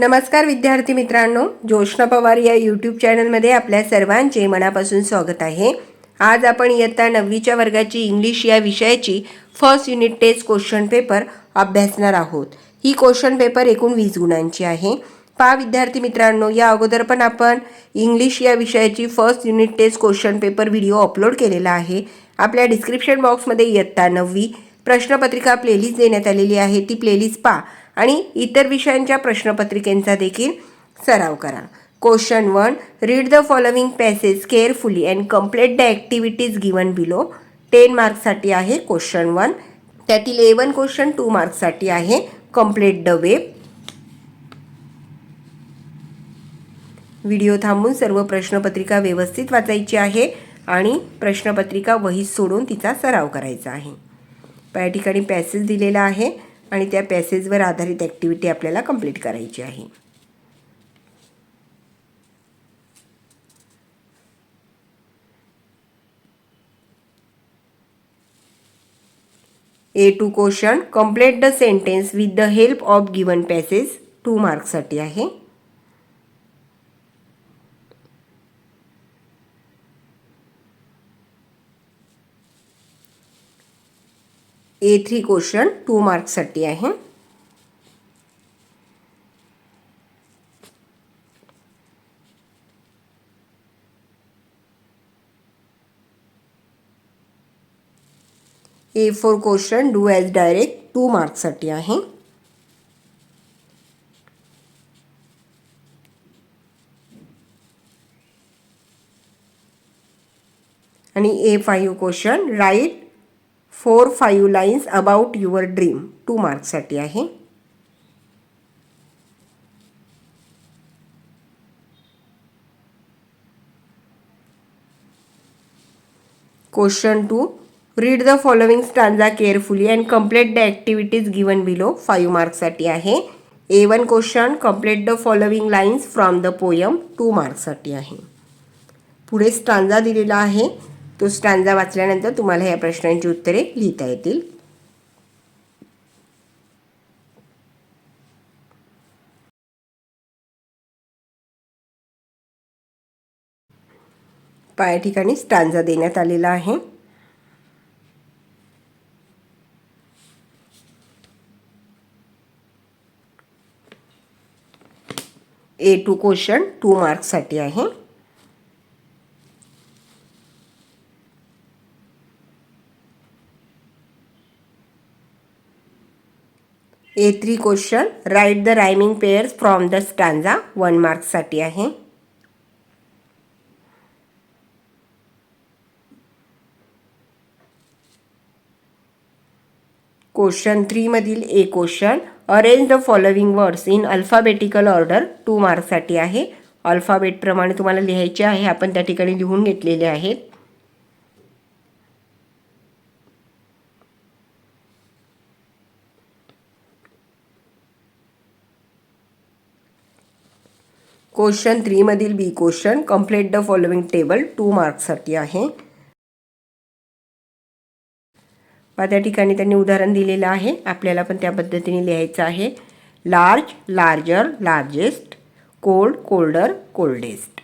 नमस्कार विद्यार्थी मित्रांनो ज्योष्णा पवार या यूट्यूब चॅनलमध्ये आपल्या सर्वांचे मनापासून स्वागत आहे. आज आपण इयत्ता नववीच्या वर्गाची इंग्लिश या विषयाची first unit test question paper अभ्यासणार आहोत. ही क्वेश्चन पेपर एकूण वीस गुणांची आहे. पहा विद्यार्थी मित्रांनो या अगोदर पण आपण इंग्लिश या विषयाची first unit test question paper video upload केलेला आहे. आपल्या डिस्क्रिप्शन बॉक्समध्ये इयत्ता नववी प्रश्नपत्रिका प्लेलिस्ट देण्यात आलेली आहे. ती प्लेलिस्ट पहा. आणि इतर विषयांच्या प्रश्नपत्रिकेंचा देखील सराव करा. Question one read the following passage carefully and complete the activities given below ten मार्क्ससाठी आहे क्वेश्चन वन त्यातील ए वन क्वेश्चन टू मार्क्ससाठी आहे. कंप्लीट द वेब व्हिडिओ थांबून सर्व प्रश्नपत्रिका व्यवस्थित वाचायची आहे आणि प्रश्नपत्रिका वही सोडून तिचा सराव करायचा आहे. या ठिकाणी पॅसेज दिलेला आहे. आणि त्या पॅसेजवर आधारित ॲक्टिव्हिटी आपल्याला कंप्लीट करायची आहे. A two question complete the sentence with the help of given passage two मार्क्ससाठी आहे. ए थ्री क्वेश्चन टू मार्क्ससाठी आहे. A four question do as direct two मार्क्ससाठी आहे. आणि A five question write four five lines about your dream. Two मार्क्ससाठी आहे. Question two read the following stanza carefully and complete the activities given below five मार्क्ससाठी आहे A one question complete the following lines from the poem two मार्क्ससाठी आहे पुढे stanza दिलेला आहे. तो stanza वाचल्यानंतर तुम्हाला या प्रश्नांची उत्तरे लिहिता येतील. पाया ठिकाणी स्टांजा देण्यात आलेला आहे. ए टू क्वेश्चन टू मार्क्ससाठी आहे. A three question write the rhyming pairs from the stanza one मार्क्ससाठी आहे. Question थ्रीमधील A question arrange the following words in alphabetical order two मार्क्ससाठी आहे. अल्फाबेटप्रमाणे तुम्हाला लिहायचे आहे. आपण त्या ठिकाणी लिहून घेतलेले आहेत. Question थ्रीमधील B question. Complete the following table two मार्क्ससाठी आहे. त्या ठिकाणी त्यांनी उदाहरण दिलेलं आहे. आपल्याला पण त्या पद्धतीने लिहायचं आहे. Large larger largest cold colder coldest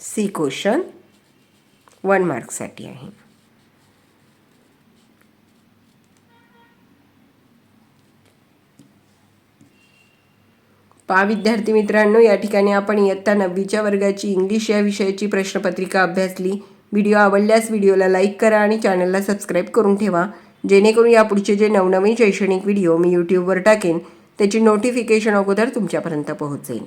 C question one मार्क्ससाठी आहे. पा विद्यार्थी मित्रांनो या ठिकाणी आपण इयत्ता नववीच्या वर्गाची इंग्लिश या विषयाची प्रश्नपत्रिका अभ्यासली. व्हिडिओ आवडल्यास व्हिडिओला लाईक करा आणि चॅनलला सबस्क्राईब करून ठेवा. जेणेकरून यापुढचे जे नवनवीन शैक्षणिक व्हिडिओ मी यूट्यूबवर टाकेन त्याची नोटिफिकेशन अगोदर तुमच्यापर्यंत पोहोचेल.